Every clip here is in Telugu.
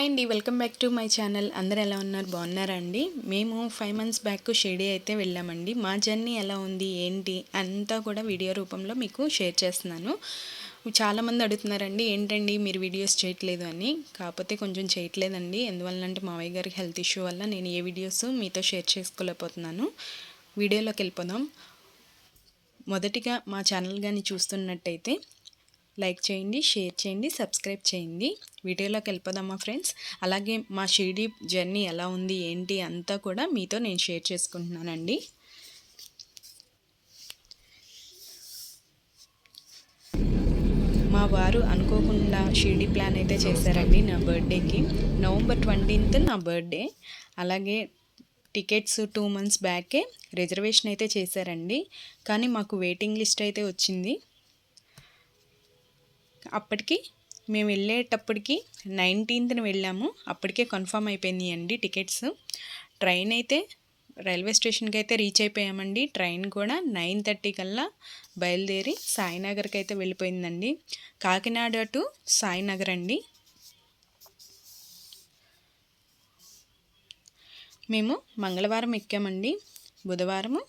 హాయ్ అండి welcome back to my channel. అందరు ఎలా ఉన్నారు? బాగున్నారా అండి? మేము ఫైవ్ మంత్స్ బ్యాక్ షిరిడి అయితే వెళ్ళామండి. మా జర్నీ ఎలా ఉంది ఏంటి అంతా కూడా వీడియో రూపంలో మీకు షేర్ చేస్తున్నాను. చాలామంది అడుగుతున్నారండి ఏంటండి మీరు వీడియోస్ చేయట్లేదు అని? కాకపోతే కొంచెం చేయట్లేదండి. ఎందువల్లంటే మావయ్య గారికి హెల్త్ ఇష్యూ వల్ల నేను ఏ వీడియోస్ మీతో షేర్ చేసుకోలేకపోతున్నాను. వీడియోలోకి వెళ్ళిపోదాం. మొదటిగా మా ఛానల్ కానీ చూస్తున్నట్టయితే లైక్ చేయండి షేర్ చేయండి సబ్స్క్రైబ్ చేయండి. వీడియోలోకి వెళ్ళిపోదామా ఫ్రెండ్స్. అలాగే మా షిరిడి జర్నీ ఎలా ఉంది ఏంటి అంతా కూడా మీతో నేను షేర్ చేసుకుంటున్నానండి. మా వారు అనుకోకుండా షిరిడి ప్లాన్ అయితే చేశారండి నా బర్త్డేకి. నవంబర్ ట్వంటీన్త్ నా బర్త్డే. అలాగే టికెట్స్ టూ మంత్స్ బ్యాకే రిజర్వేషన్ అయితే చేశారండి. కానీ మాకు వెయిటింగ్ లిస్ట్ అయితే వచ్చింది. అప్పటికి మేము వెళ్ళేటప్పటికి నైన్టీన్త్ని వెళ్ళాము. అప్పటికే కన్ఫర్మ్ అయిపోయింది అండి టికెట్స్. ట్రైన్ అయితే రైల్వే స్టేషన్కి అయితే రీచ్ అయిపోయామండి. ట్రైన్ కూడా నైన్ థర్టీ కల్లా బయలుదేరి సాయినగర్కి అయితే వెళ్ళిపోయిందండి. కాకినాడ టు సాయినగర్ అండి. మేము మంగళవారం ఎక్కామండి. బుధవారము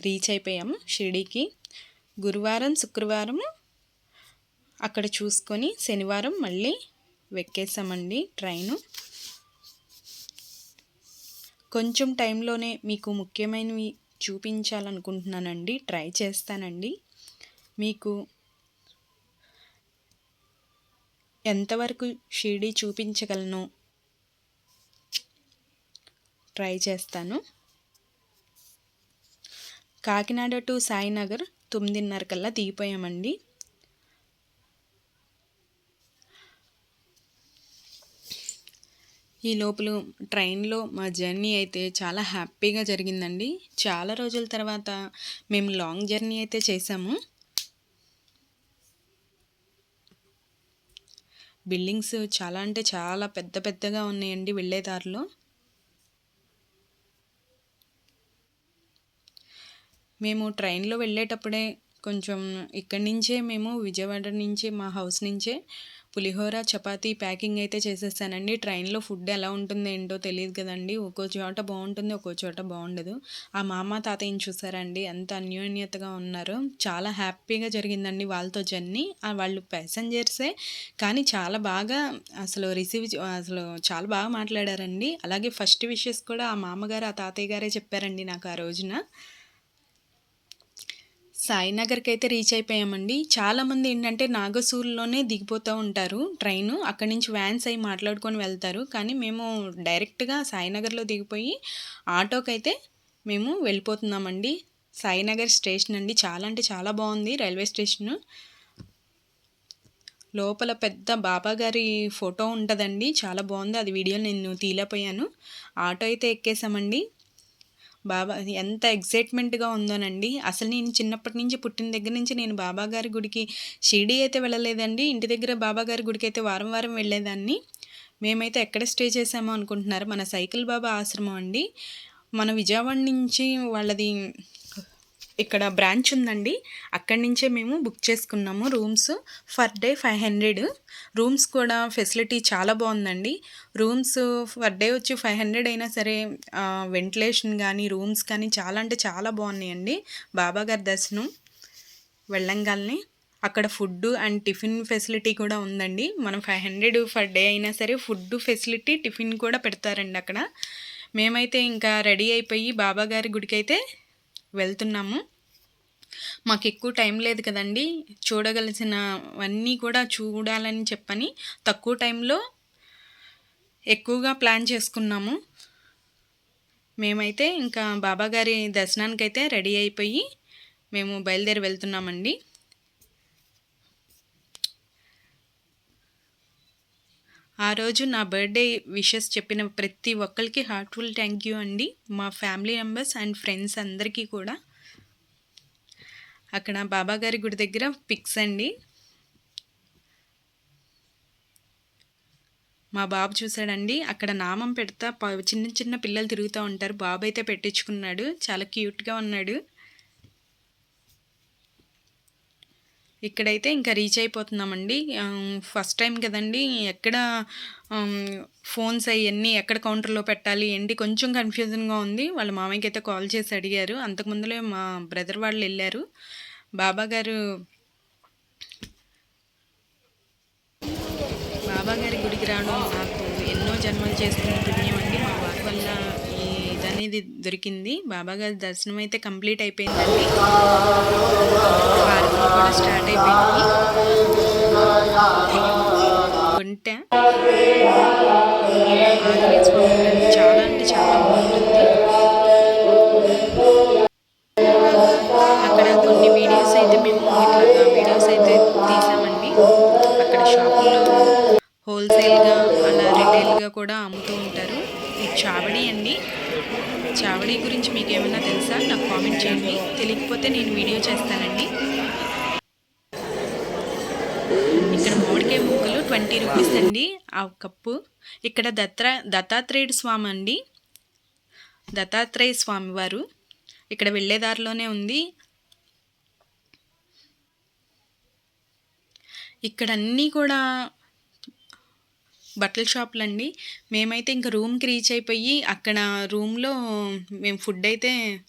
రీచ్ అయిపోయాము షిరిడీకి. గురువారం శుక్రవారము అక్కడ చూసుకొని శనివారం మళ్ళీ వెక్కేసామండి ట్రైను. కొంచెం టైంలోనే మీకు ముఖ్యమైనవి చూపించాలనుకుంటున్నానండి. ట్రై చేస్తానండి. మీకు ఎంతవరకు షిరిడి చూపించగలను? ట్రై చేస్తాను. కాకినాడ టు సాయినగర్ తొమ్మిదిన్నర కల్లా దిగిపోయామండి. ఈ లోపల ట్రైన్లో మా జర్నీ అయితే చాలా హ్యాపీగా జరిగిందండి. చాలా రోజుల తర్వాత మేము లాంగ్ జర్నీ అయితే చేసాము. బిల్డింగ్స్ చాలా అంటే చాలా పెద్ద పెద్దగా ఉన్నాయండి వెళ్ళేదారిలో మేము ట్రైన్లో వెళ్ళేటప్పుడే కొంచెం ఇక్కడి నుంచే మేము విజయవాడ నుంచి మా హౌస్ నుంచే పులిహోర చపాతీ ప్యాకింగ్ అయితే చేసేసానండి ట్రైన్లో ఫుడ్ ఎలా ఉంటుందో ఏంటో తెలియదు కదండి. ఒక్కో చోట బాగుంటుంది ఒక్కో చోట బాగుండదు. ఆ మామ తాతయ్యని చూసారండి. ఎంత అన్యోన్యతగా ఉన్నారు. చాలా హ్యాపీగా జరిగిందండి వాళ్ళతో జర్నీ. వాళ్ళు ప్యాసెంజర్సే. కానీ చాలా బాగా అసలు రిసీవ్ అసలు చాలా బాగా మాట్లాడారండి. అలాగే ఫస్ట్ విషెస్ కూడా ఆ మామగారు ఆ తాతయ్య గారే చెప్పారండి నాకు ఆ రోజున. సాయినగర్కి అయితే రీచ్ అయిపోయామండి. చాలామంది ఏంటంటే నాగసూర్లోనే దిగిపోతూ ఉంటారు ట్రైన్. అక్కడి నుంచి వ్యాన్స్ అయి మాట్లాడుకొని వెళ్తారు. కానీ మేము డైరెక్ట్గా సాయినగర్లో దిగిపోయి ఆటోకైతే మేము వెళ్ళిపోతున్నామండి. సాయినగర్ స్టేషన్ అండి. చాలా అంటే చాలా బాగుంది రైల్వే స్టేషను. లోపల పెద్ద బాబా గారి ఫోటో ఉంటుందండి. చాలా బాగుంది. అది వీడియో నేను తీలేపోయాను ఆటో అయితే ఎక్కేసామండి. బాబా ఎంత ఎగ్జైట్మెంట్గా ఉందోనండి. అసలు నేను చిన్నప్పటి నుంచి పుట్టిన దగ్గర నుంచి నేను బాబాగారి గుడికి షిరిడీ అయితే వెళ్ళలేదండి. ఇంటి దగ్గర బాబాగారి గుడికి అయితే వారం వారం వెళ్ళేదాన్ని. మేమైతే ఎక్కడ స్టే చేసామో అనుకుంటున్నారు? మన సైకిల్ బాబా ఆశ్రమం అండి. మన విజయవాడ నుంచి వాళ్ళది ఇక్కడ బ్రాంచ్ ఉందండి. అక్కడి నుంచే మేము బుక్ చేసుకున్నాము rooms. Per day five hundred. Rooms కూడా ఫెసిలిటీ చాలా బాగుందండి. రూమ్స్ ఫర్ డే వచ్చి ఫైవ్ హండ్రెడ్ అయినా సరే వెంటిలేషన్ కానీ రూమ్స్ కానీ చాలా అంటే చాలా బాగున్నాయండి. బాబాగారి దర్శనం వెళ్ళంగాల్ని అక్కడ ఫుడ్ అండ్ టిఫిన్ ఫెసిలిటీ కూడా ఉందండి. మనం ఫైవ్ హండ్రెడ్ ఫర్ డే అయినా సరే ఫుడ్ ఫెసిలిటీ టిఫిన్ కూడా పెడతారండి అక్కడ. మేమైతే ఇంకా రెడీ అయిపోయి బాబాగారి గుడికి అయితే వెళ్తున్నాము. మాకు ఎక్కువ టైం లేదు కదండి. చూడగలిసినవన్నీ కూడా చూడాలని చెప్పని తక్కువ టైంలో ఎక్కువగా ప్లాన్ చేసుకున్నాము. మేమైతే ఇంకా బాబాగారి దర్శనానికి అయితే రెడీ అయిపోయి మేము బయలుదేరి వెళ్తున్నామండి. ఆ రోజు నా బర్త్డే విషెస్ చెప్పిన ప్రతి ఒక్కరికి హార్ట్ఫుల్ థ్యాంక్ యూ అండి. మా ఫ్యామిలీ మెంబర్స్ అండ్ ఫ్రెండ్స్ అందరికీ కూడా. అక్కడ బాబాగారి గుడి దగ్గర పిక్స్ అండి. మా బాబు చూసాడండి అక్కడ నామం పెడతా చిన్న చిన్న పిల్లలు తిరుగుతూ ఉంటారు. బాబు అయితే పెట్టించుకున్నాడు. చాలా క్యూట్గా ఉన్నాడు. ఇక్కడైతే ఇంకా రీచ్ అయిపోతున్నామండి. ఫస్ట్ టైం కదండి. ఎక్కడ ఫోన్స్ అవన్నీ ఎక్కడ కౌంటర్లో పెట్టాలి ఏంటి కొంచెం కన్ఫ్యూజన్గా ఉంది. వాళ్ళ మామయ్యకి అయితే కాల్ చేసి అడిగారు. అంతకుముందులే మా బ్రదర్ వాళ్ళు వెళ్ళారు. బాబా గారు బాబా గారి గుడికి రావడం నాకు ఎన్నో జన్మలు చేసుకున్న పుణ్యం అనేది దొరికింది. బాబా గారి దర్శనం అయితే కంప్లీట్ అయిపోయిందండి. హారతులు కూడా స్టార్ట్ అయిపోయింది. గుంట. ఆంజనేయ స్వామి చాలా అంటే చాలా బాగుంటుంది. అక్కడ కొన్ని వీడియోస్ అయితే మేము ఇట్లా వీడియోస్ అయితే తీసామండి. అక్కడ షాపుల్లో హోల్సేల్గా అలా రిటైల్గా కూడా అమ్ముతూ ఉంటారు. ఇది చావడి అండి. చావడి గురించి మీకు ఏమైనా తెలుసా? నాకు కామెంట్ చేయండి. తెలియకపోతే నేను వీడియో చేస్తానండి. ఇక్కడ మామిడికాయ ముక్కలు ట్వంటీ రూపీస్ అండి. ఆ కప్పు. ఇక్కడ దత్రా దత్తాత్రేయుడు స్వామి అండి. దత్తాత్రేయ స్వామి వారు. ఇక్కడ వెళ్ళే దారిలోనే ఉంది. ఇక్కడ అన్నీ కూడా బట్టల షాపులండి. మేమైతే ఇంకా రూమ్కి రీచ్ అయిపోయి అక్కడ రూమ్లో మేము ఫుడ్ అయితే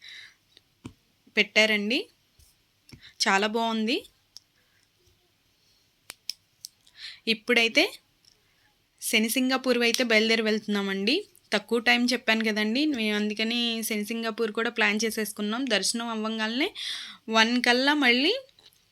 పెట్టారండి. చాలా బాగుంది. ఇప్పుడైతే శనిసింగాపూర్ అయితే బయలుదేరి వెళ్తున్నామండి. తక్కువ టైం చెప్పాను కదండి. మేము అందుకని శనిసింగాపూర్ కూడా ప్లాన్ చేసేసుకున్నాం. దర్శనం అవ్వగానే వన్ కల్లా మళ్ళీ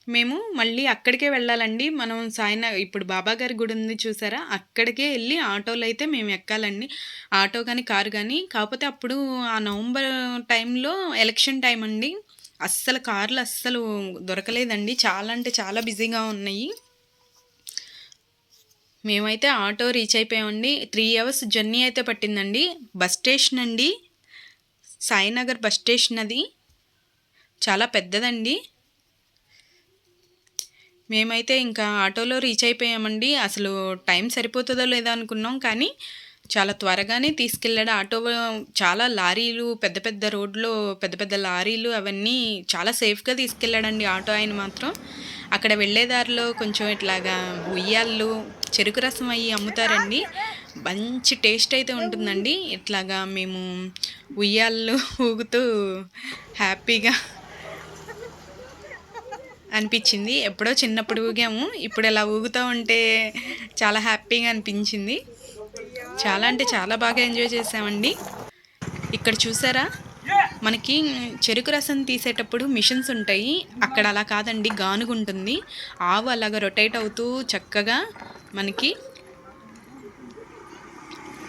మేము మళ్ళీ అక్కడికే వెళ్ళాలండి. మనం సాయన ఇప్పుడు బాబా గారి గుడి ఉంది చూసారా? అక్కడికే వెళ్ళి ఆటోలో అయితే మేము ఎక్కాలండి. ఆటో కానీ కారు కానీ కాకపోతే అప్పుడు ఆ నవంబర్ టైంలో ఎలక్షన్ టైం అండి. అస్సలు కార్లు అస్సలు దొరకలేదండి. చాలా అంటే చాలా బిజీగా ఉన్నాయి. మేమైతే ఆటో రీచ్ అయిపోయామండి. త్రీ అవర్స్ జర్నీ అయితే పట్టిందండి. బస్ స్టేషన్ అండి. సాయినగర్ బస్ స్టేషన్ అది. చాలా పెద్దదండి. మేమైతే ఇంకా ఆటోలో రీచ్ అయిపోయామండి. అసలు టైం సరిపోతుందో లేదో అనుకున్నాం. కానీ చాలా త్వరగానే తీసుకెళ్ళాడు ఆటో. చాలా లారీలు పెద్ద పెద్ద రోడ్లో పెద్ద పెద్ద లారీలు అవన్నీ చాలా సేఫ్గా తీసుకెళ్ళాడండి ఆటో ఆయన మాత్రం. అక్కడ వెళ్ళేదారిలో కొంచెం ఇట్లాగా ఉయ్యాళ్ళు చెరుకు రసం అయ్యి అమ్ముతారండి. మంచి టేస్ట్ అయితే ఉంటుందండి. ఇట్లాగా మేము ఉయ్యాళ్ళు ఊగుతూ హ్యాపీగా అనిపించింది. ఎప్పుడో చిన్నప్పుడు ఊగాము ఇప్పుడు ఇలా ఊగుతూ ఉంటే చాలా హ్యాపీగా అనిపించింది. చాలా అంటే చాలా బాగా ఎంజాయ్ చేసామండి ఇక్కడ చూసారా? మనకి చెరుకు రసం తీసేటప్పుడు మిషన్స్ ఉంటాయి. అక్కడ అలా కాదండి గానుగు ఉంటుంది. ఆవు అలాగ రొటేట్ అవుతూ చక్కగా మనకి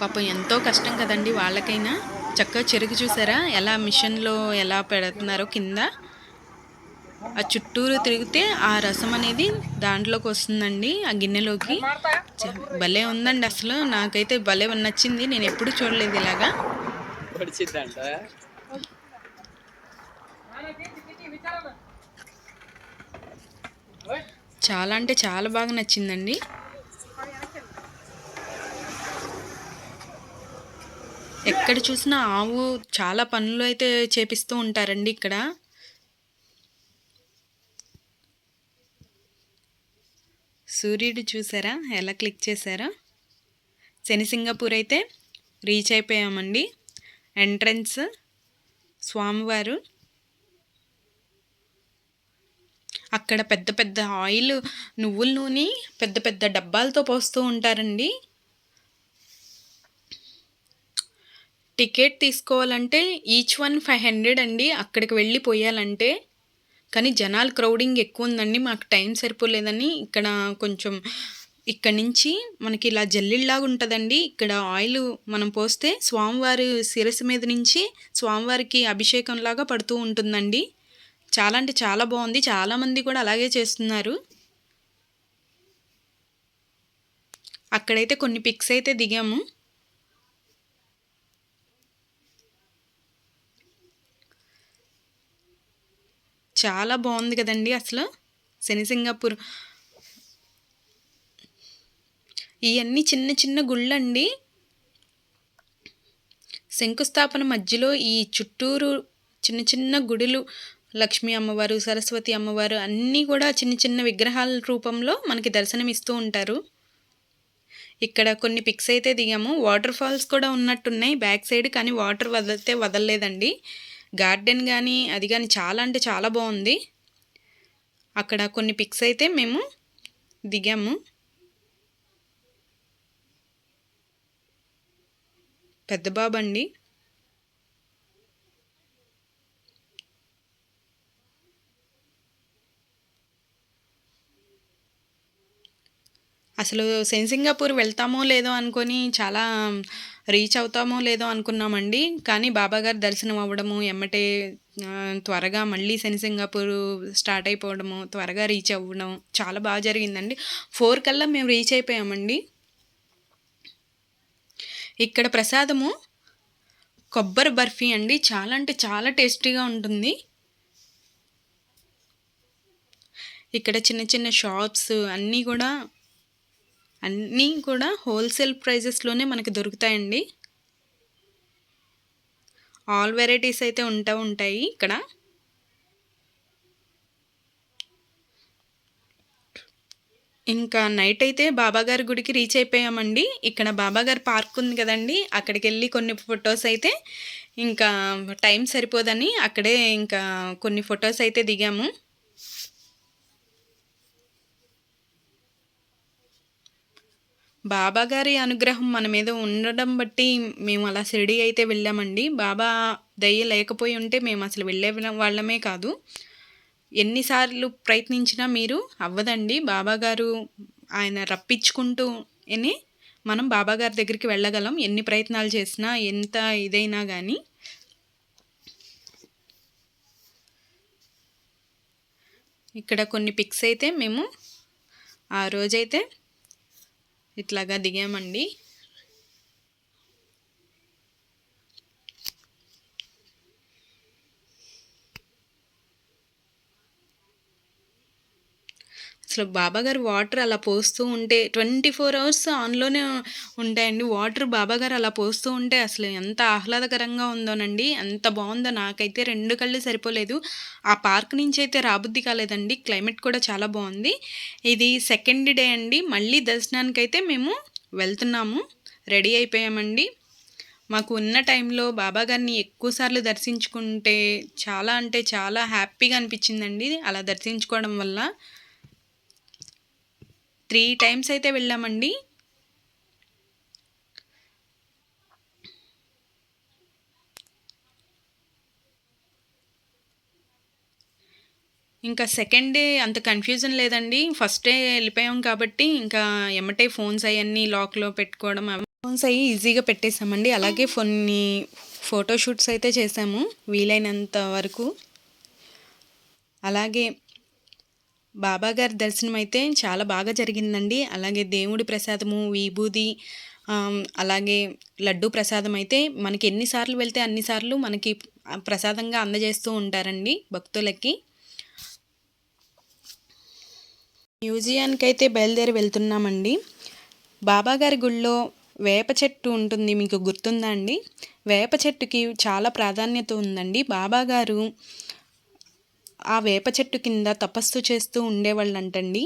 పాపం ఎంతో కష్టం కదండి వాళ్ళకైనా. చక్కగా చెరుకు చూసారా? ఎలా మిషన్లో ఎలా పెడుతున్నారో కింద. ఆ చుట్టూరు తిరిగితే ఆ రసం అనేది దాంట్లోకి వస్తుందండి ఆ గిన్నెలోకి. భలే ఉందండి అసలు. నాకైతే భలే నచ్చింది. నేను ఎప్పుడు చూడలేదు ఇలాగా. చాలా అంటే చాలా బాగా నచ్చిందండి. ఎక్కడ చూసినా ఆవు చాలా పనులు అయితే చేపిస్తూ ఉంటారండి ఇక్కడ. సూర్యుడు చూసారా? ఎలా క్లిక్ చేశారా? శనిసింగపూర్ అయితే రీచ్ అయిపోయామండి. ఎంట్రన్స్ స్వామివారు. అక్కడ పెద్ద పెద్ద ఆయిల్ నువ్వుల నూనె పెద్ద పెద్ద డబ్బాలతో పోస్తూ ఉంటారండి. టికెట్ తీసుకోవాలంటే ఈచ్ వన్ ఫైవ్ హండ్రెడ్ అండి. అక్కడికి వెళ్ళి పోయాలంటే కానీ జనాలు క్రౌడింగ్ ఎక్కువ ఉందండి మాకు టైం సరిపోలేదని ఇక్కడ కొంచెం ఇక్కడ నుంచి మనకి ఇలా జల్లిళ్ళలాగా ఉంటుందండి ఇక్కడ ఆయిల్ మనం పోస్తే స్వామివారి శిరస్సు మీద నుంచి స్వామివారికి అభిషేకంలాగా పడుతూ ఉంటుందండి. చాలా అంటే చాలా బాగుంది చాలామంది కూడా అలాగే చేస్తున్నారు. అక్కడైతే కొన్ని పిక్స్ అయితే దిగాము. చాలా బాగుంది కదండి అసలు. శని సింగపూర్. ఇవన్నీ చిన్న చిన్న గుళ్ళండి. శంకుస్థాపన మధ్యలో ఈ చుట్టూరు చిన్న చిన్న గుడులు లక్ష్మీ అమ్మవారు సరస్వతి అమ్మవారు అన్నీ కూడా చిన్న చిన్న విగ్రహాల రూపంలో మనకి దర్శనం ఇస్తూ ఉంటారు. ఇక్కడ కొన్ని పిక్స్ అయితే దిగాము. వాటర్ ఫాల్స్ కూడా ఉన్నట్టున్నాయి. బ్యాక్ సైడ్ కానీ వాటర్ వదిలితే వదలలేదండి. గార్డెన్ కానీ అది కానీ చాలా అంటే చాలా బాగుంది అక్కడ కొన్ని పిక్స్ అయితే మేము దిగాము. పెద్ద బాబండి. అండి అసలు సెన్సింగాపూర్ వెళ్తామో లేదో అనుకొని చాలా రీచ్ అవుతామో లేదో అనుకున్నామండి. కానీ బాబాగారు దర్శనం అవ్వడము ఎమ్మటే త్వరగా మళ్ళీ శనిసింగాపూర్ స్టార్ట్ అయిపోవడము త్వరగా రీచ్ అవ్వడం చాలా బాగా జరిగిందండి. ఫోర్ కల్లా మేము రీచ్ అయిపోయామండి. ఇక్కడ ప్రసాదము కొబ్బరి బర్ఫీ అండి. చాలా అంటే చాలా టేస్టీగా ఉంటుంది. ఇక్కడ చిన్న చిన్న షాప్స్ అన్నీ కూడా అన్నీ కూడా హోల్సేల్ ప్రైజెస్లోనే మనకి దొరుకుతాయండి. ఆల్ వెరైటీస్ అయితే ఉంటా ఉంటాయి ఇక్కడ. ఇంకా నైట్ అయితే బాబాగారి గుడికి రీచ్ అయిపోయామండి. ఇక్కడ బాబాగారి పార్క్ ఉంది కదండి. అక్కడికి వెళ్ళి కొన్ని ఫొటోస్ అయితే ఇంకా టైం సరిపోదని అక్కడే ఇంకా కొన్ని ఫొటోస్ అయితే దిగాము. బాబా గారి అనుగ్రహం మన మీద ఉండడం బట్టి మేము అలా షిరిడి అయితే వెళ్ళామండి. బాబా దయ్య లేకపోయి ఉంటే మేము అసలు వెళ్ళే వాళ్ళమే కాదు. ఎన్నిసార్లు ప్రయత్నించినా మీరు అవ్వదండి. బాబాగారు ఆయన రప్పించుకుంటూ అని మనం బాబాగారి దగ్గరికి వెళ్ళగలం. ఎన్ని ప్రయత్నాలు చేసినా ఎంత ఇదైనా కానీ ఇక్కడ కొన్ని పిక్స్ అయితే మేము ఆ రోజైతే ఇట్లాగా దిగామండి. అసలు బాబాగారు వాటర్ అలా పోస్తూ ఉంటే ట్వంటీ ఫోర్ అవర్స్ ఆన్లోనే ఉంటాయండి. వాటర్ బాబాగారు అలా పోస్తూ ఉంటే అసలు ఎంత ఆహ్లాదకరంగా ఉందోనండి. ఎంత బాగుందో నాకైతే రెండు కళ్ళు సరిపోలేదు. ఆ పార్క్ నుంచి అయితే రాబుద్ది కాలేదండి. క్లైమేట్ కూడా చాలా బాగుంది. ఇది సెకండ్ డే అండి. మళ్ళీ దర్శనానికైతే మేము వెళ్తున్నాము. రెడీ అయిపోయామండి. మాకు ఉన్న టైంలో బాబాగారిని ఎక్కువసార్లు దర్శించుకుంటే చాలా అంటే చాలా హ్యాపీగా అనిపించిందండి. అలా దర్శించుకోవడం వల్ల త్రీ టైమ్స్ అయితే వెళ్ళామండి. ఇంకా సెకండ్ డే అంత కన్ఫ్యూజన్ లేదండి. ఫస్ట్ డే వెళ్ళిపోయాం కాబట్టి ఇంకా ఎమ్మటే ఫోన్స్ అవన్నీ లాక్లో పెట్టుకోవడం ఫోన్స్ అవి ఈజీగా పెట్టేసామండి. అలాగే కొన్ని ఫోటోషూట్స్ అయితే చేసాము వీలైనంత వరకు. అలాగే బాబాగారి దర్శనం అయితే చాలా బాగా జరిగిందండి. అలాగే దేవుడి ప్రసాదము విభూది అలాగే లడ్డు ప్రసాదం అయితే మనకి ఎన్నిసార్లు వెళ్తే అన్నిసార్లు మనకి ప్రసాదంగా అందజేస్తూ ఉంటారండి భక్తులకి. మ్యూజియానికి అయితే బయలుదేరి వెళ్తున్నామండి. బాబాగారి గుళ్ళో వేప చెట్టు ఉంటుంది మీకు గుర్తుందా అండి? వేప చెట్టుకి చాలా ప్రాధాన్యత ఉందండి. బాబాగారు ఆ వేప చెట్టు కింద తపస్సు చేస్తూ ఉండేవాళ్ళంటండి.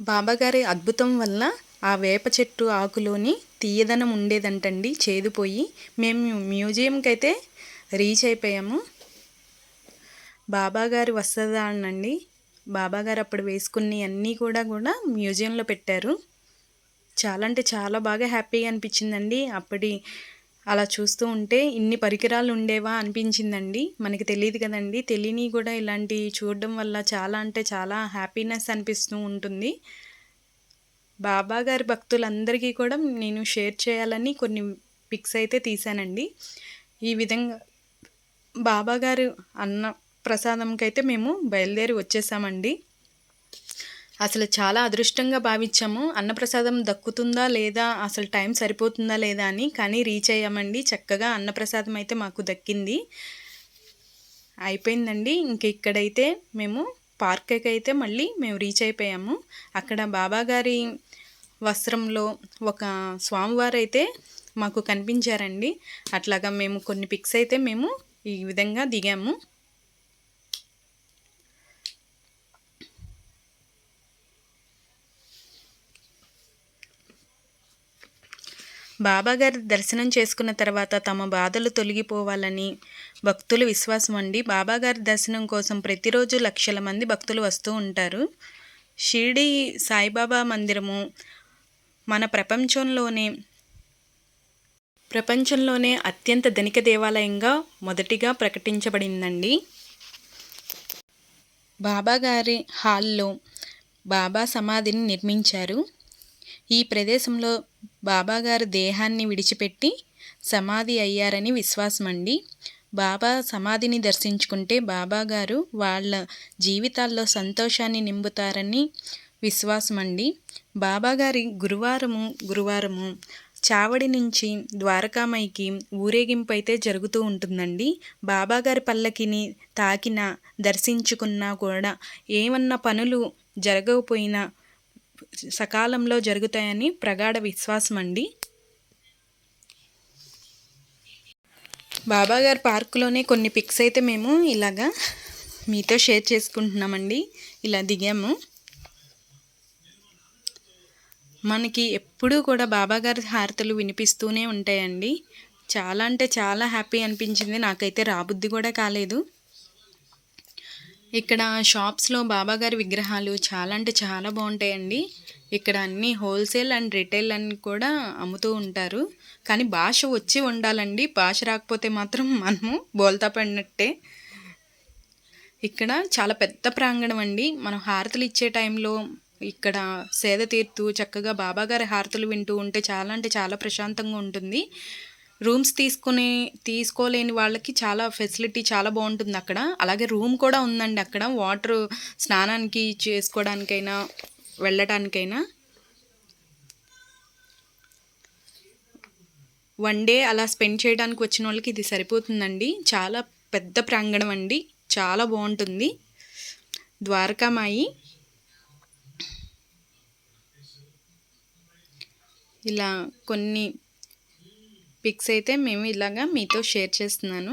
బాబాగారి అద్భుతం వల్ల ఆ వేప చెట్టు ఆకులోని తీయదనం ఉండేదంటండి చేదుపోయి మేము మ్యూజియంకి అయితే రీచ్ అయిపోయాము. బాబాగారి వస్త్రధారణండి. బాబాగారు అప్పుడు వేసుకుని అన్నీ కూడా కూడా మ్యూజియంలో పెట్టారు. చాలా అంటే చాలా బాగా హ్యాపీగా అనిపించిందండి. అప్పటి అలా చూస్తూ ఉంటే ఇన్ని పరికరాలు ఉండేవా అనిపించిందండి. మనకి తెలియదు కదండి. తెలియని కూడా ఇలాంటి చూడడం వల్ల చాలా అంటే చాలా హ్యాపీనెస్ అనిపిస్తూ ఉంటుంది. బాబా గారి భక్తులందరికీ కూడా నేను షేర్ చేయాలని కొన్ని పిక్స్ అయితే తీశానండి. ఈ విధంగా బాబా గారు అన్న ప్రసాదంకి అయితే మేము బయలుదేరి వచ్చేసామండి. అసలు చాలా అదృష్టంగా భావించాము. అన్నప్రసాదం దక్కుతుందా లేదా అసలు టైం సరిపోతుందా లేదా అని కానీ రీచ్ అయ్యామండి. చక్కగా అన్నప్రసాదం అయితే మాకు దక్కింది. అయిపోయిందండి. ఇంక ఇక్కడైతే మేము పార్క్కి అయితే మళ్ళీ మేము రీచ్ అయిపోయాము. అక్కడ బాబాగారి వస్త్రంలో ఒక స్వామివారు అయితే మాకు కనిపించారండి. అట్లాగా మేము కొన్ని పిక్స్ అయితే మేము ఈ విధంగా దిగాము. బాబాగారి దర్శనం చేసుకున్న తర్వాత తమ బాధలు తొలగిపోవాలని భక్తులు విశ్వాసం అండి బాబాగారి దర్శనం కోసం ప్రతిరోజు లక్షల మంది భక్తులు వస్తూ ఉంటారు. షిరిడి సాయిబాబా మందిరము మన ప్రపంచంలోనే ప్రపంచంలోనే అత్యంత ధనిక దేవాలయంగా మొదటిగా ప్రకటించబడిందండి. బాబాగారి హాల్లో బాబా సమాధిని నిర్మించారు. ఈ ప్రదేశంలో బాబాగారు దేహాన్ని విడిచిపెట్టి సమాధి అయ్యారని విశ్వాసం అండి బాబా సమాధిని దర్శించుకుంటే బాబాగారు వాళ్ళ జీవితాల్లో సంతోషాన్ని నింపుతారని విశ్వాసం అండి బాబాగారి గురువారము గురువారము చావడి నుంచి ద్వారకామైకి ఊరేగింపు అయితే జరుగుతూ ఉంటుందండి. బాబాగారి పల్లకిని తాకిన దర్శించుకున్నా కూడా ఏమన్నా పనులు జరగకపోయినా సకాలంలో జరుగుతాయని ప్రగాఢ విశ్వాసం అండి బాబాగారు పార్కులోనే కొన్ని పిక్స్ అయితే మేము ఇలాగా మీతో షేర్ చేసుకుంటున్నామండి. ఇలా దిగాము. మనకి ఎప్పుడూ కూడా బాబాగారి హారతలు వినిపిస్తూనే ఉంటాయండి. చాలా అంటే చాలా హ్యాపీ అనిపించింది. నాకైతే రాబుద్ది కూడా కాలేదు. ఇక్కడ షాప్స్లో బాబాగారి విగ్రహాలు చాలా అంటే చాలా బాగుంటాయండి. ఇక్కడ అన్నీ హోల్సేల్ అండ్ రిటైల్ అని కూడా అమ్ముతూ ఉంటారు. కానీ భాష వచ్చి ఉండాలండి. భాష రాకపోతే మాత్రం మనము బోల్తా పడినట్టే. ఇక్కడ చాలా పెద్ద ప్రాంగణం అండి. మనం హారతులు ఇచ్చే టైంలో ఇక్కడ సేద తీర్తూ చక్కగా బాబాగారి హారతులు వింటూ ఉంటే చాలా అంటే చాలా ప్రశాంతంగా ఉంటుంది. రూమ్స్ తీసుకునే తీసుకోలేని వాళ్ళకి చాలా ఫెసిలిటీ చాలా బాగుంటుంది అక్కడ. అలాగే రూమ్ కూడా ఉందండి అక్కడ. వాటర్ స్నానానికి చేసుకోవడానికైనా వెళ్ళటానికైనా. వన్ డే అలా స్పెండ్ చేయడానికి వచ్చిన వాళ్ళకి ఇది సరిపోతుందండి. చాలా పెద్ద ప్రాంగణం అండి. చాలా బాగుంటుంది. ద్వారకామాయి ఇలా కొన్ని పిక్స్ అయితే మేము ఇలాగా మీతో షేర్ చేస్తున్నాను.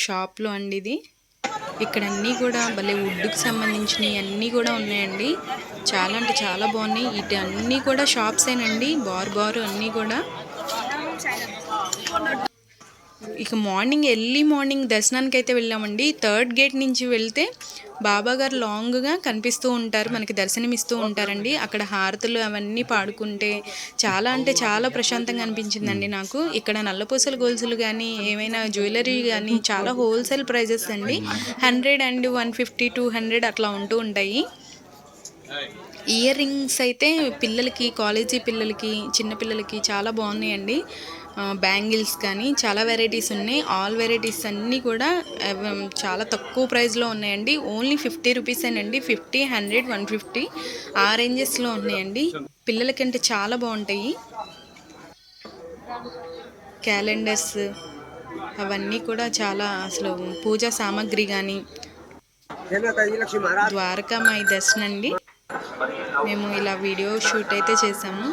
షాప్లో అండి ఇది. ఇక్కడ అన్నీ కూడా భలే వుడ్కి సంబంధించినవి అన్నీ కూడా ఉన్నాయండి. చాలా అంటే చాలా బాగున్నాయి. ఇటు అన్నీ కూడా షాప్సేనండి. బార్ బారు అన్నీ కూడా. ఇక మార్నింగ్ ఎర్లీ మార్నింగ్ దర్శనానికి అయితే వెళ్ళామండి. థర్డ్ గేట్ నుంచి వెళ్తే బాబా గారు లాంగ్గా కనిపిస్తూ ఉంటారు మనకి దర్శనం ఇస్తూ ఉంటారండి. అక్కడ హారతులు అవన్నీ పాడుకుంటే చాలా అంటే చాలా ప్రశాంతంగా అనిపించిందండి నాకు. ఇక్కడ నల్లపూసల గొలుసులు కానీ ఏమైనా జ్యువెలరీ కానీ చాలా హోల్సేల్ ప్రైజెస్ అండి. Hundred and one fifty two hundred అట్లా ఉంటూ ఉంటాయి. ఇయర్ రింగ్స్ అయితే పిల్లలకి కాలేజీ పిల్లలకి చిన్నపిల్లలకి చాలా బాగున్నాయండి. బ్యాంగిల్స్ కానీ చాలా వెరైటీస్ ఉన్నాయి. ఆల్ వెరైటీస్ అన్నీ కూడా చాలా తక్కువ ప్రైస్లో ఉన్నాయండి. ఓన్లీ ఫిఫ్టీ రూపీసేనండి ఫిఫ్టీ హండ్రెడ్ వన్ ఫిఫ్టీ ఆ రేంజెస్లో ఉన్నాయండి. పిల్లలకంటే చాలా బాగుంటాయి. క్యాలెండర్స్ అవన్నీ కూడా చాలా అసలు పూజా సామాగ్రి కానీ ద్వారకామాయి దర్శనం అండి. మేము ఇలా వీడియో షూట్ అయితే చేసాము.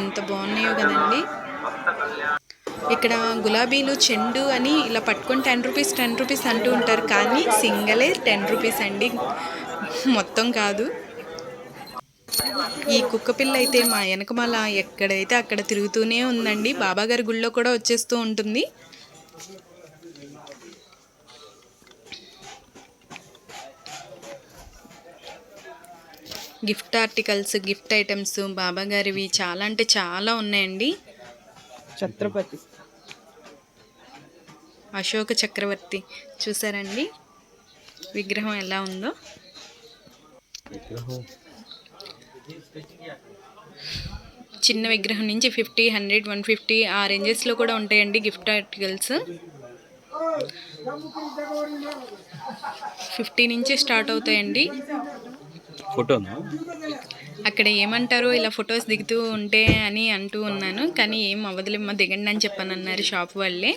ఎంత బాగున్నాయో కదండి. ఇక్కడ గులాబీలు చెండు అని ఇలా పట్టుకొని టెన్ రూపీస్ టెన్ రూపీస్ అంటూ ఉంటారు. కానీ సింగలే టెన్ రూపీస్ అండి. మొత్తం కాదు. ఈ కుక్క పిల్ల అయితే మా వెనకమాల ఎక్కడైతే అక్కడ తిరుగుతూనే ఉందండి. బాబాగారి గుళ్ళో కూడా వచ్చేస్తూ ఉంటుంది. Gift articles gift items Baba గారివి చాలా అంటే చాలా ఉన్నాయండి. ఛత్రపతి. అశోక చక్రవర్తి. చూసారండి? విగ్రహం ఎలా ఉందో? చిన్న విగ్రహం నుంచి ఫిఫ్టీ హండ్రెడ్ వన్ ఫిఫ్టీ ఆ రేంజెస్లో కూడా ఉంటాయండి గిఫ్ట్ ఆర్టికల్స్. ఫిఫ్టీ నుంచి స్టార్ట్ అవుతాయండి. ఫోటోనా? అక్కడ ఏమంటారో ఇలా ఫొటోస్ దిగుతూ ఉంటే అని అంటూ ఉన్నాను కానీ ఏం అవ్వదులేమ్మా దిగండి అని చెప్పాను అన్నారు షాప్ వాళ్ళే.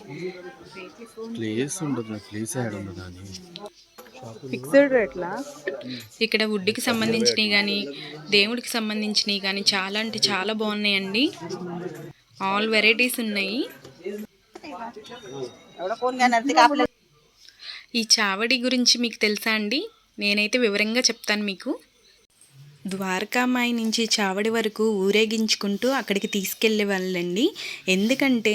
ఫిక్స్డ్ రేట్లా? ఇక్కడ వుడ్కి సంబంధించినవి కానీ దేవుడికి సంబంధించినవి కానీ చాలా అంటే చాలా బాగున్నాయండి. ఆల్ వెరైటీస్ ఉన్నాయి. ఈ చావడి గురించి మీకు తెలుసా అండి? నేనైతే వివరంగా చెప్తాను మీకు. ద్వారకామాయి నుంచి చావడి వరకు ఊరేగించుకుంటూ అక్కడికి తీసుకెళ్ళే వాళ్ళండి ఎందుకంటే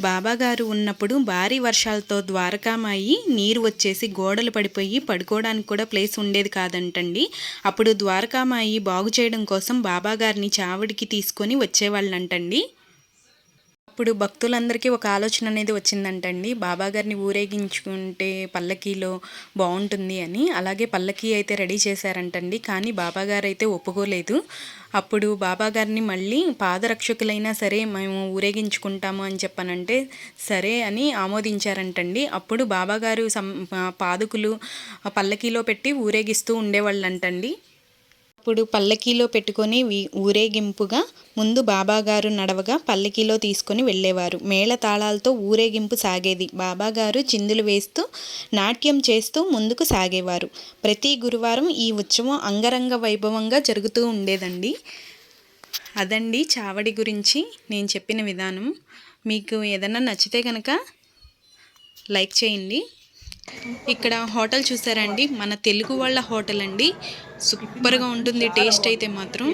బాబాగారు ఉన్నప్పుడు భారీ వర్షాలతో ద్వారకామాయి నీరు వచ్చేసి గోడలు పడిపోయి పడుకోవడానికి కూడా ప్లేస్ ఉండేది కాదంటండి. అప్పుడు ద్వారకామాయి బాగు చేయడం కోసం బాబాగారిని చావడికి తీసుకొని వచ్చేవాళ్ళంటండి. అప్పుడు భక్తులందరికీ ఒక ఆలోచన అనేది వచ్చిందంటండి. బాబాగారిని ఊరేగించుకుంటే పల్లకీలో బాగుంటుంది అని. అలాగే పల్లకీ అయితే రెడీ చేశారంటండి. కానీ బాబాగారు అయితే ఒప్పుకోలేదు. అప్పుడు బాబాగారిని మళ్ళీ పాదరక్షకులైనా సరే మేము ఊరేగించుకుంటాము అని చెప్పనంటే సరే అని ఆమోదించారంటండి. అప్పుడు బాబాగారు సం పాదుకులు పల్లకీలో పెట్టి ఊరేగిస్తూ ఉండేవాళ్ళంటండి. అప్పుడు పల్లకీలో పెట్టుకొని ఊరేగింపుగా ముందు బాబాగారు నడవగా పల్లకీలో తీసుకొని వెళ్ళేవారు. మేళ తాళాలతో ఊరేగింపు సాగేది. బాబాగారు చిందులు వేస్తూ నాట్యం చేస్తూ ముందుకు సాగేవారు. ప్రతి గురువారం ఈ ఉత్సవం అంగరంగ వైభవంగా జరుగుతూ ఉండేదండి. అదండి చావడి గురించి నేను చెప్పిన విధానం. మీకు ఏదన్నా నచ్చితే కనుక లైక్ చేయండి. ఇక్కడ హోటల్ చూసారండి. మన తెలుగు వాళ్ళ హోటల్ అండి. సూపర్గా ఉంటుంది టేస్ట్ అయితే మాత్రం.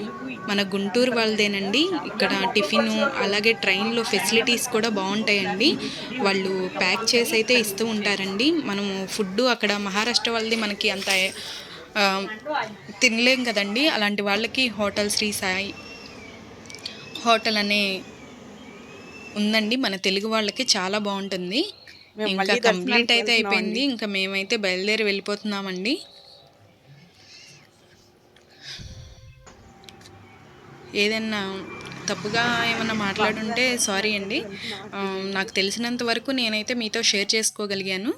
మన గుంటూరు వాళ్ళదేనండి. ఇక్కడ టిఫిన్ అలాగే ట్రైన్లో ఫెసిలిటీస్ కూడా బాగుంటాయండి. వాళ్ళు ప్యాక్ చేసి అయితే ఇస్తూ ఉంటారండి. మనము ఫుడ్ అక్కడ మహారాష్ట్ర వాళ్ళది మనకి అంత తినలేం కదండి. అలాంటి వాళ్ళకి హోటల్ శ్రీ సాయి హోటల్ అనే ఉందండి. మన తెలుగు వాళ్ళకి చాలా బాగుంటుంది. ఇంకా కంప్లీట్ అయితే అయిపోయింది. ఇంకా మేమైతే బయలుదేరి వెళ్ళిపోతున్నామండి. ఏదన్నా తప్పుగా ఏమన్నా మాట్లాడుంటే సారీ అండి. నాకు తెలిసినంత వరకు నేనైతే మీతో షేర్ చేసుకోగలిగాను.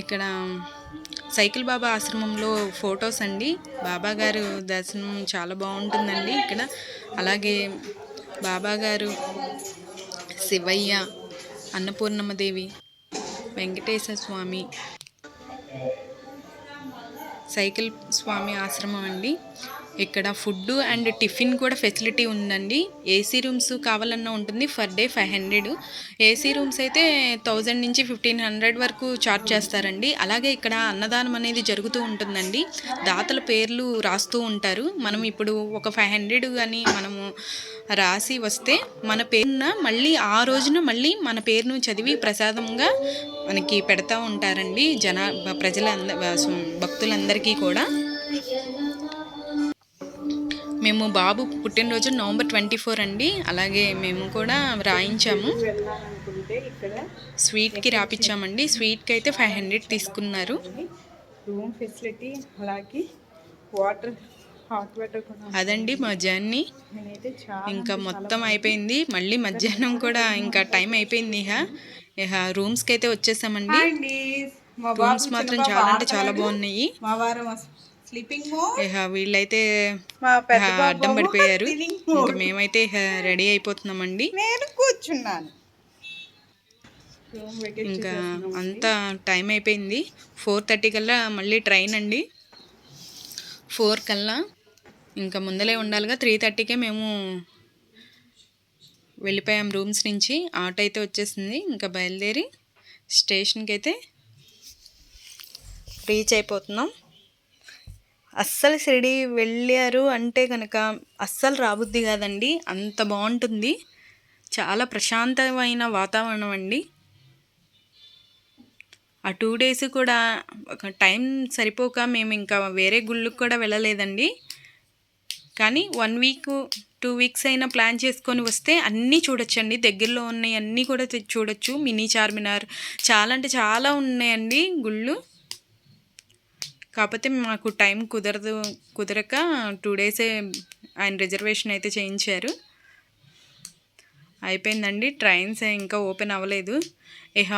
ఇక్కడ సైకిల్ బాబా ఆశ్రమంలో ఫొటోస్ అండి. బాబా గారు దర్శనం చాలా బాగుంటుందండి ఇక్కడ. అలాగే బాబా గారు శివయ్య అన్నపూర్ణమ్మదేవి వెంకటేశ్వర స్వామి. సైకిల్ స్వామి ఆశ్రమం అండి. ఇక్కడ ఫుడ్ అండ్ టిఫిన్ కూడా ఫెసిలిటీ ఉందండి. ఏసీ రూమ్స్ కావాలన్నా ఉంటుంది per day five hundred. AC rooms అయితే థౌజండ్ నుంచి ఫిఫ్టీన్ హండ్రెడ్ వరకు చార్జ్ చేస్తారండి. అలాగే ఇక్కడ అన్నదానం అనేది జరుగుతూ ఉంటుందండి. దాతల పేర్లు రాస్తూ ఉంటారు. మనం ఇప్పుడు ఒక ఫైవ్ హండ్రెడ్ కానీ మనము రాసి వస్తే మన పేరున మళ్ళీ ఆ రోజున మళ్ళీ మన పేరును చదివి ప్రసాదంగా మనకి పెడతా ఉంటారండి జన ప్రజల భక్తులందరికీ కూడా. మేము బాబు పుట్టినరోజు నవంబర్ ట్వంటీ ఫోర్ అండి. అలాగే మేము కూడా రాయించాము. స్వీట్కి రాపిచ్చామండి. స్వీట్కి అయితే ఫైవ్ హండ్రెడ్ తీసుకున్నారు. రూమ్ ఫెసిలిటీ అలాగే వాటర్ హాట్ వాటర్ కూడా అదండి మా జర్నీ ఇంకా మొత్తం అయిపోయింది. మళ్ళీ మధ్యాహ్నం కూడా ఇంకా టైం అయిపోయింది ఇక ఇక రూమ్స్కి అయితే వచ్చేసామండి. రూమ్స్ మాత్రం చాలా అంటే చాలా బాగున్నాయి. వీళ్ళైతే అడ్డం పడిపోయారు. ఇంకా మేమైతే రెడీ అయిపోతున్నామండి. నేను కూర్చున్నాను. ఇంకా అంతా టైం అయిపోయింది. ఫోర్ థర్టీ కల్లా మళ్ళీ ట్రైన్ అండి. ఫోర్ కల్లా. ఇంకా ముందలే ఉండాలిగా. త్రీ థర్టీకే మేము వెళ్ళిపోయాం రూమ్స్ నుంచి. ఆటో అయితే వచ్చేసింది. ఇంకా బయలుదేరి స్టేషన్కి అయితే రీచ్ అయిపోతున్నాం. అస్సలు షిరిడి వెళ్ళారు అంటే కనుక అస్సలు రాబుద్ది కాదండి. అంత బాగుంటుంది. చాలా ప్రశాంతమైన వాతావరణం అండి. ఆ టూ డేస్ కూడా ఒక టైం సరిపోక మేము ఇంకా వేరే గుళ్ళకు కూడా వెళ్ళలేదండి. కానీ వన్ వీక్ టూ వీక్స్ అయినా ప్లాన్ చేసుకొని వస్తే అన్నీ చూడొచ్చండి. దగ్గరలో ఉన్నాయి అన్నీ కూడా చూడొచ్చు. మినీ చార్మినార్ చాలా అంటే చాలా ఉన్నాయండి గుళ్ళు. కాకపోతే మాకు టైం కుదరదు కుదరక టూ డేసే ఆయన రిజర్వేషన్ అయితే చేయించారు. అయిపోయిందండి. ట్రైన్స్ ఇంకా ఓపెన్ అవ్వలేదు. ఇక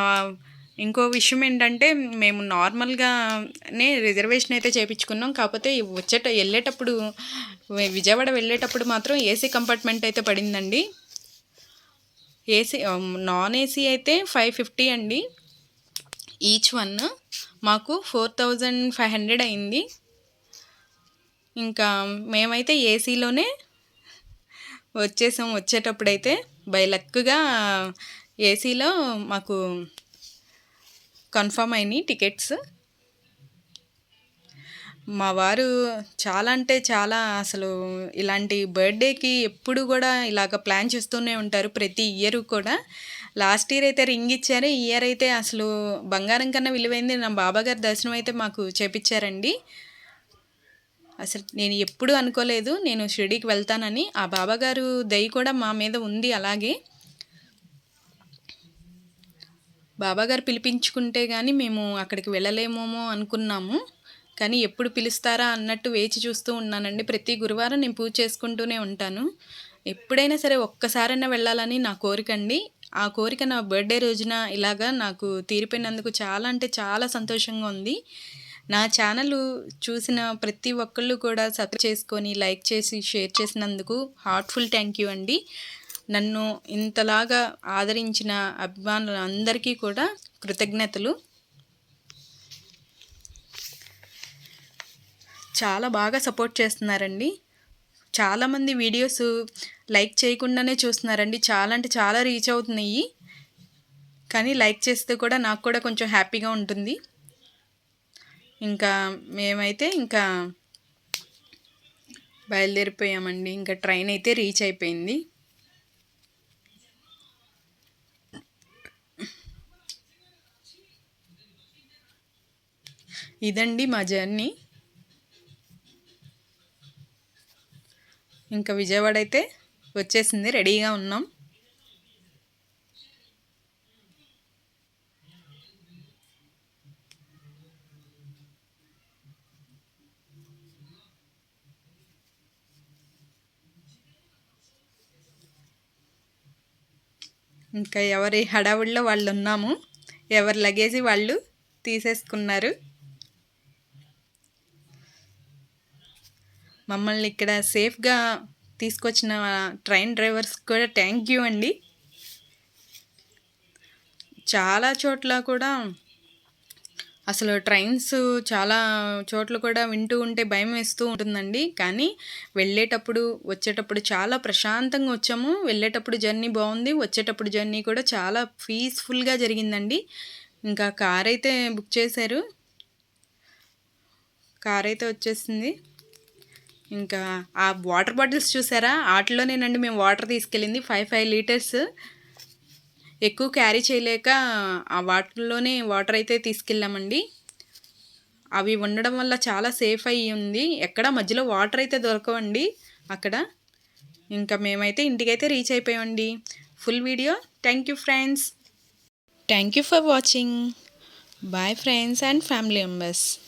ఇంకో విషయం ఏంటంటే మేము నార్మల్గానే రిజర్వేషన్ అయితే చేయించుకున్నాం కాకపోతే వచ్చేట వెళ్ళేటప్పుడు విజయవాడ వెళ్ళేటప్పుడు మాత్రం ఏసీ కంపార్ట్మెంట్ అయితే పడిందండి. ఏసీ నాన్ ఏసీ అయితే ఫైవ్ ఫిఫ్టీ అండి. ఈచ్ వన్ మాకు ఫోర్ థౌజండ్ ఫైవ్ హండ్రెడ్ అయింది. ఇంకా మేమైతే ఏసీలోనే వచ్చేసాం. వచ్చేటప్పుడైతే బై లక్గా ఏసీలో మాకు కన్ఫర్మ్ అయినాయి టికెట్స్. మా వారు చాలా అంటే చాలా అసలు ఇలాంటి బర్త్డేకి ఎప్పుడు కూడా ఇలాగ ప్లాన్ చేస్తూనే ఉంటారు. ప్రతి ఇయర్ కూడా లాస్ట్ ఇయర్ అయితే రింగ్ ఇచ్చారు. ఈ ఇయర్ అయితే అసలు బంగారం కన్నా విలువైంది. నా బాబాగారి దర్శనం అయితే మాకు చేపించారండి అసలు నేను ఎప్పుడు అనుకోలేదు నేను షిరిడీకి వెళ్తానని. ఆ బాబాగారు దయ కూడా మా మీద ఉంది అలాగే. బాబాగారు పిలిపించుకుంటే కానీ మేము అక్కడికి వెళ్ళలేమోమో అనుకున్నాము. కానీ ఎప్పుడు పిలుస్తారా అన్నట్టు వేచి చూస్తూ ఉన్నానండి. ప్రతి గురువారం నేను పూజ చేసుకుంటూనే ఉంటాను. ఎప్పుడైనా సరే ఒక్కసారైనా వెళ్ళాలని నా కోరిక అండి. ఆ కోరిక నా బర్త్డే రోజున ఇలాగా నాకు తీరిపోయినందుకు చాలా అంటే చాలా సంతోషంగా ఉంది. నా ఛానల్ చూసిన ప్రతి ఒక్కళ్ళు కూడా సబ్స్క్రైబ్ చేసుకొని లైక్ చేసి షేర్ చేసినందుకు హార్ట్ఫుల్ థ్యాంక్ యూ అండి. నన్ను ఇంతలాగా ఆదరించిన అభిమానులు అందరికీ కూడా కృతజ్ఞతలు. చాలా బాగా సపోర్ట్ చేస్తున్నారండి. చాలామంది వీడియోస్ లైక్ చేయకుండానే చూస్తున్నారండి. చాలా అంటే చాలా రీచ్ అవుతున్నాయి. కానీ లైక్ చేస్తే కూడా నాకు కూడా కొంచెం హ్యాపీగా ఉంటుంది. ఇంకా మేమైతే ఇంకా బయలుదేరిపోయామండి. ఇంకా ట్రైన్ అయితే రీచ్ అయిపోయింది. ఇదండి మా జర్నీ. ఇంకా విజయవాడ అయితే వచ్చేసింది రెడీగా ఉన్నాం. ఇంకా ఎవరి హడావుడిలో వాళ్ళు ఉన్నాము ఎవరి లగేజీ వాళ్ళు తీసేసుకున్నారు. మమ్మల్ని ఇక్కడ సేఫ్గా తీసుకొచ్చిన ట్రైన్ డ్రైవర్స్ కూడా థ్యాంక్ యూ అండి. చాలా చోట్ల కూడా అసలు ట్రైన్స్ చాలా చోట్ల కూడా వింటూ ఉంటే భయం వేస్తూ ఉంటుందండి. కానీ వెళ్ళేటప్పుడు వచ్చేటప్పుడు చాలా ప్రశాంతంగా వచ్చాము. వెళ్ళేటప్పుడు జర్నీ బాగుంది. వచ్చేటప్పుడు జర్నీ కూడా చాలా పీస్ఫుల్గా జరిగిందండి. ఇంకా కార్ అయితే బుక్ చేశారు. కార్ అయితే వచ్చేసింది. ఇంకా ఆ వాటర్ బాటిల్స్ చూసారా? వాటిలోనేనండి మేము వాటర్ తీసుకెళ్ళింది. ఫైవ్ ఫైవ్ లీటర్స్ ఎక్కువ క్యారీ చేయలేక ఆ వాటర్లోనే వాటర్ అయితే తీసుకెళ్ళామండి. అవి ఉండడం వల్ల చాలా సేఫ్ అయ్యి ఉంది. ఎక్కడ మధ్యలో వాటర్ అయితే దొరకవండి అక్కడ. ఇంకా మేమైతే ఇంటికైతే reach అయిపోయామండి. Full video. Thank you friends. Thank you for watching. Bye friends and family members.